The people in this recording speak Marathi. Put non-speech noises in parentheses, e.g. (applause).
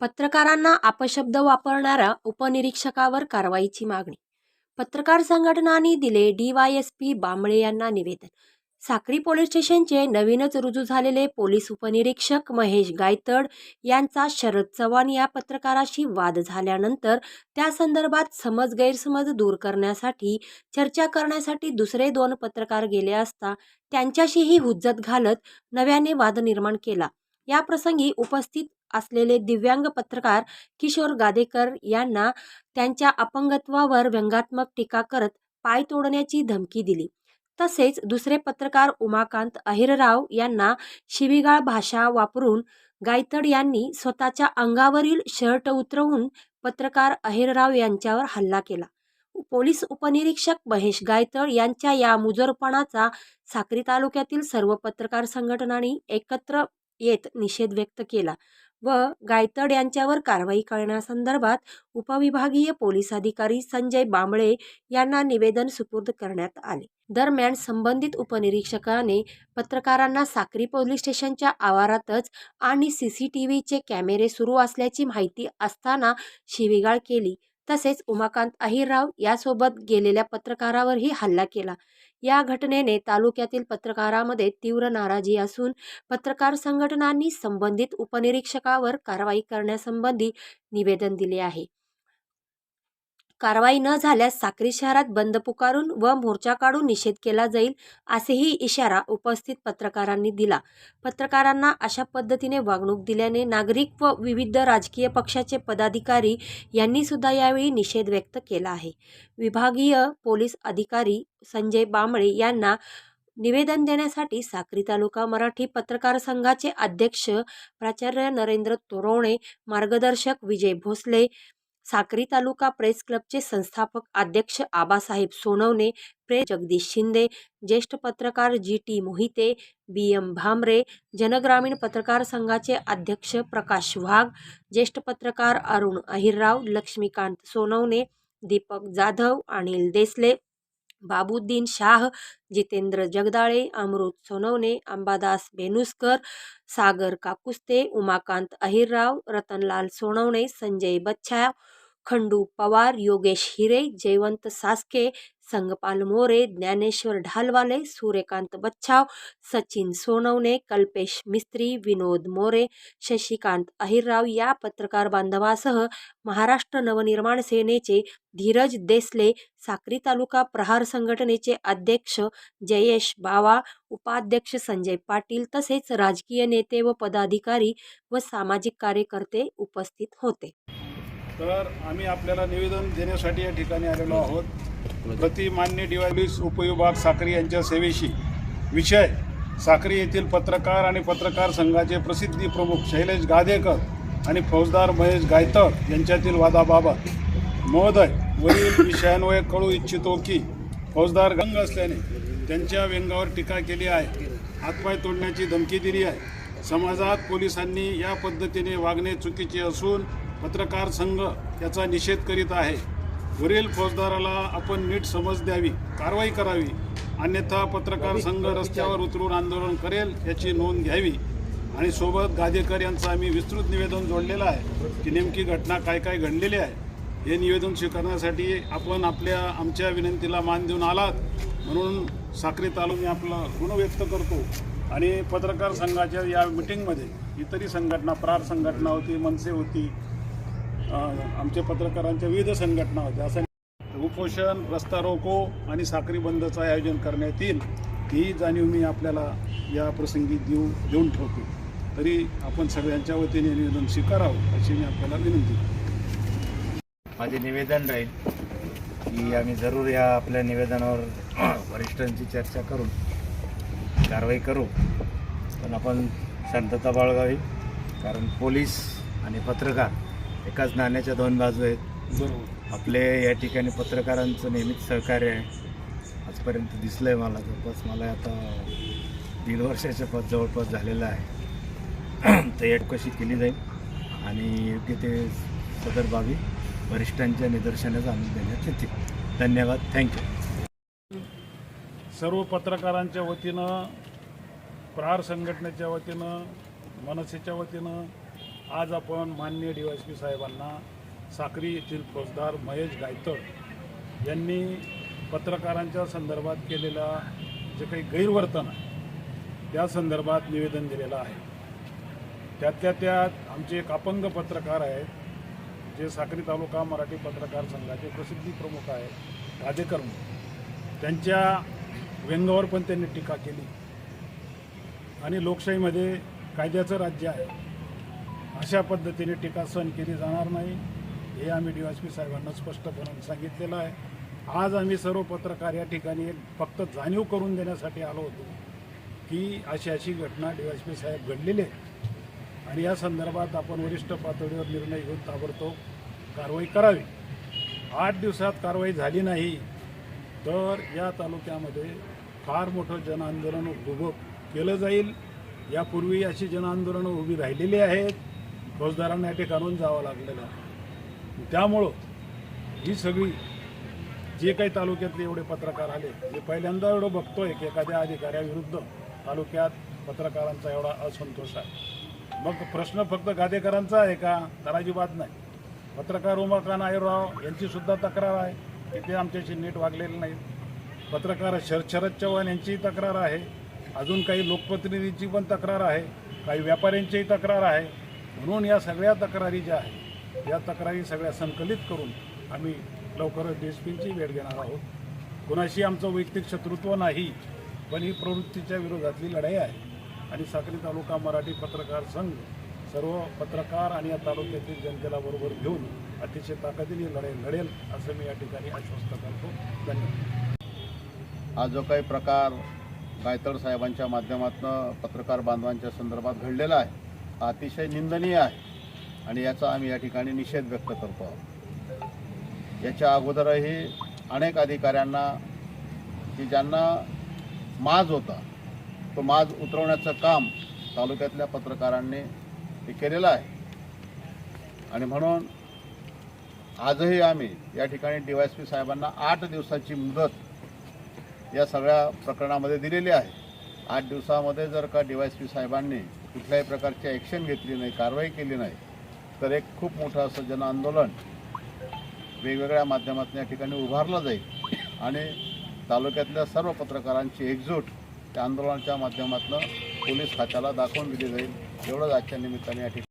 पत्रकारांना अपशब्द वापरणाऱ्या उपनिरीक्षकावर कारवाईची मागणी. पत्रकार संघटनांनी दिले डीवायएसपी बांबळे यांना निवेदन. साक्री पोलीस स्टेशनचे नवीनच रुजू झालेले पोलीस उपनिरीक्षक महेश गायतड यांचा शरद चव्हाण या पत्रकाराशी वाद झाल्यानंतर त्या संदर्भात समज गैरसमज दूर करण्यासाठी चर्चा करण्यासाठी दुसरे दोन पत्रकार गेले असता त्यांच्याशीही हुज्जत घालत नव्याने वाद निर्माण केला. या प्रसंगी उपस्थित असलेले दिव्यांग पत्रकार किशोर गादेकर यांना त्यांच्या अपंगत्वावर व्यंगात्मक टीका करत पाय तोडण्याची धमकी दिली. तसेच दुसरे पत्रकार उमाकांत अहिरराव यांना शिवीगाळ भाषा वापरून गायतड यांनी स्वतःच्या अंगावरील शर्ट उतरवून पत्रकार अहिरराव यांच्यावर हल्ला केला. पोलीस उपनिरीक्षक महेश गायतळ यांच्या या मुजोरपणाचा साक्री तालुक्यातील सर्व पत्रकार संघटनांनी एकत्र येत निषेध व्यक्त केला व गायतड यांच्यावर कारवाई करण्यासंदर्भात उपविभागीय पोलीस अधिकारी संजय बांबळे यांना निवेदन सुपूर्द करण्यात आले. दरम्यान संबंधित उपनिरीक्षकाने पत्रकारांना साक्री पोलीस स्टेशनच्या आवारातच आणि सी सी टी व्हीचे कॅमेरे सुरू असल्याची माहिती असताना शिवीगाळ केली. तसेच उमाकांत अहिरराव यासोबत गेलेल्या पत्रकारावरही हल्ला केला. या घटनेने तालुक्यातील पत्रकारामध्ये तीव्र नाराजी असून पत्रकार संघटनांनी संबंधित उपनिरीक्षकावर कारवाई करण्यासंबंधी निवेदन दिले आहे. कारवाई न झाल्यास साक्री शहरात बंद पुकारून व मोर्चा काढून निषेध केला जाईल असेही इशारा उपस्थित पत्रकारांनी दिला. पत्रकारांना अशा पद्धतीने वागणूक दिल्याने नागरिक व विविध राजकीय पक्षाचे पदाधिकारी यांनी सुद्धा यावेळी निषेध व्यक्त केला आहे. विभागीय पोलीस अधिकारी संजय बांबळे यांना निवेदन देण्यासाठी साक्री तालुका मराठी पत्रकार संघाचे अध्यक्ष प्राचार्य नरेंद्र तोरवणे मार्गदर्शक विजय भोसले साक्री तालुका प्रेस क्लबचे संस्थापक अध्यक्ष आबासाहेब सोनवणे प्रेस जगदीश शिंदे ज्येष्ठ पत्रकार G T Mohite B M Bhamre जनग्रामीण पत्रकार संघाचे अध्यक्ष प्रकाश वाघ ज्येष्ठ पत्रकार अरुण अहिरराव लक्ष्मीकांत सोनवणे दीपक जाधव अनिल देसले बाबुद्दीन शाह जितेंद्र जगदाळे अमृत सोनवणे अंबादास बेनुसकर सागर काकुस्ते उमाकांत अहिरराव रतनलाल सोनवणे संजय बच्छाया खंडू पवार योगेश हिरे जयवंत सासके संगपाल मोरे ज्ञानेश्वर ढालवाले सूर्यकांत बच्छाव सचिन सोनवणे कल्पेश मिस्त्री विनोद मोरे शशिकांत अहिरराव या पत्रकार बांधवासह महाराष्ट्र नवनिर्माण सेनेचे धीरज देसले साक्री तालुका प्रहार संघटनेचे अध्यक्ष जयेश बावा उपाध्यक्ष संजय पाटील तसेच राजकीय नेते व पदाधिकारी व सामाजिक कार्यकर्ते उपस्थित होते. तर आम्ही आपल्याला निवेदन देण्यासाठी या ठिकाणी आलेलो आहोत. प्रतिमान्य मान्य उपविभाग साखरी यांच्या सेवेशी विषय साखरी येथील पत्रकार आणि पत्रकार संघाचे प्रसिद्धी प्रमुख शैलेश गादेकर आणि फौजदार महेश गायतळ यांच्यातील वादाबाबत महोदय वरील विषयांवर कळू इच्छितो की फौजदार गंग असल्याने त्यांच्या व्यंगावर टीका केली आहे हातपाय तोडण्याची धमकी दिली आहे. समाजात पोलिसांनी या पद्धतीने वागणे चुकीचे असून पत्रकार संघ याचा निषेध करीत आहे. वरील फौजदाराला आपण नीट समज द्यावी कारवाई करावी अन्यथा पत्रकार संघ रस्त्यावर उतरून आंदोलन करेल याची नोंद घ्यावी. आणि सोबत गादेकर यांचं आम्ही विस्तृत निवेदन जोडलेलं आहे की नेमकी घटना काय काय घडलेली आहे हे निवेदन स्वीकारण्यासाठी आपण आपल्या आमच्या विनंतीला मान देऊन आलात. म्हणून साक्री तालुक मी आपलं ऋण व्यक्त करतो. आणि पत्रकार संघाच्या या मिटिंगमध्ये इतरही संघटना प्रार संघटना होती मनसे होती आमच्या पत्रकारांच्या विविध संघटना होत्या. संघ उपोषण रस्ता रोको आणि साखरी बंदचं आयोजन करण्यात येईल ही जाणीव मी आपल्याला या प्रसंगी देऊ देऊन ठेवतो. तरी आपण सगळ्यांच्या वतीने निवेदन स्वीकारावं अशी मी आपल्याला विनंती माझे निवेदन राहील की आम्ही जरूर या आपल्या निवेदनावर (clears throat) वरिष्ठांची चर्चा करून कारवाई करू. पण आपण शांतता बाळगावी कारण पोलीस आणि पत्रकार एकाच नाण्याच्या दोन बाजू आहेत. आपले या ठिकाणी पत्रकारांचं नेहमीच सहकार्य आहे. आजपर्यंत दिसलं आहे मला जवळपास मला आता दीड वर्षाच्या पद जवळपास झालेलं आहे. (clears throat) तर या कशी केली जाईल आणि योग्य ते सदर बाबी वरिष्ठांच्या निदर्शनास आणून देण्यात येतील धन्यवाद. थँक्यू सर्व पत्रकारांच्या वतीनं प्रहार संघटनेच्या वतीनं मनसेच्या वतीनं आज आपण मान्य डी वाय पी साहेबांना साक्री येथील फौजदार महेश गायतड यांनी पत्रकारांच्या संदर्भात केलेला जे काही गैरवर्तन आहे त्या संदर्भात निवेदन दिलेलं आहे. त्यातल्या त्यात आमचे एक अपंग पत्रकार आहेत जे साक्री तालुका मराठी पत्रकार संघाचे प्रसिद्धी प्रमुख आहेत राधेकर त्यांच्या व्यंगावर पण त्यांनी टीका केली. आणि लोकशाहीमध्ये कायद्याचं राज्य आहे. अशा पद्धतीने टीका सहन केली जाणार नाही. हे आम्ही डी एस पी साहेबांना स्पष्टपणे सांगितलेलं आहे. आज आम्ही सर्व पत्रकार या ठिकाणी फक्त जाणीव करून देण्यासाठी आलो होतो की अशी अशी घटना डी एस पी साहेब घडलेली आहे. आणि या संदर्भात आपण वरिष्ठ पातळीवर निर्णय घेऊन ताबडतोब कारवाई करावी. आठ दिवसात कारवाई झाली नाही तर या तालुक्यामध्ये फार मोठं जनआंदोलन उभं केलं जाईल. यापूर्वी अशी जनआंदोलनं उभी राहिलेली आहेत. फौजदारांना या ठिकाणून जावं लागलेलं आहे. त्यामुळं ही सगळी जे काही तालुक्यातले एवढे पत्रकार आले जे पहिल्यांदा एवढं बघतोय की एखाद्या अधिकाऱ्याविरुद्ध तालुक्यात पत्रकारांचा एवढा असंतोष आहे. मग प्रश्न फक्त गादेकरांचा आहे का? तर अजिबात नाही. पत्रकार उमाकांत आयुरराव यांचीसुद्धा तक्रार आहे की ते आमच्याशी नीट वागलेले नाहीत. पत्रकार शर शरद चव्हाण यांचीही तक्रार आहे. अजून काही लोकप्रतिनिधींची पण तक्रार आहे. काही व्यापाऱ्यांचीही तक्रार आहे. म्हणून या सगळ्या तक्रारी ज्या आहेत या तक्रारी सगळ्या संकलित करून आम्ही लवकरच डी एस पींची भेट घेणार आहोत. कुणाशी आमचं वैयक्तिक शत्रुत्व नाही पण ही प्रवृत्तीच्या विरोधातली लढाई आहे. आणि साक्री तालुका मराठी पत्रकार संघ सर्व पत्रकार आणि या तालुक्यातील जनतेला बरोबर घेऊन अतिशय ताकदीने लढाई लढेल असं मी या ठिकाणी आश्वस्त करतो. धन्यवाद. हा जो काही प्रकार गायतड साहेबांच्या माध्यमातून पत्रकार बांधवांच्या संदर्भात घडलेला आहे अतिशय निंदनीय आहे. आणि याचा आम्ही या ठिकाणी निषेध व्यक्त करतो आहोत. याच्या अगोदरही अनेक अधिकाऱ्यांना की ज्यांना माज होता तो माज उतरवण्याचं काम तालुक्यातल्या पत्रकारांनी हे केलेलं आहे. आणि म्हणून आजही आम्ही या ठिकाणी डी वाय एस पी साहेबांना आठ दिवसाची मुदत या सगळ्या प्रकरणामध्ये दिलेली आहे. आठ दिवसामध्ये जर का डी वाय एस पी साहेबांनी कुठल्याही प्रकारची ॲक्शन घेतली नाही कारवाई केली नाही. तर एक खूप मोठं असं जनआंदोलन वेगवेगळ्या माध्यमातून या ठिकाणी उभारलं जाईल. आणि तालुक्यातल्या सर्व पत्रकारांची एकजूट त्या आंदोलनाच्या माध्यमातून पोलीस खात्याला दाखवून दिली जाईल. एवढंच आजच्या निमित्ताने या ठिकाणी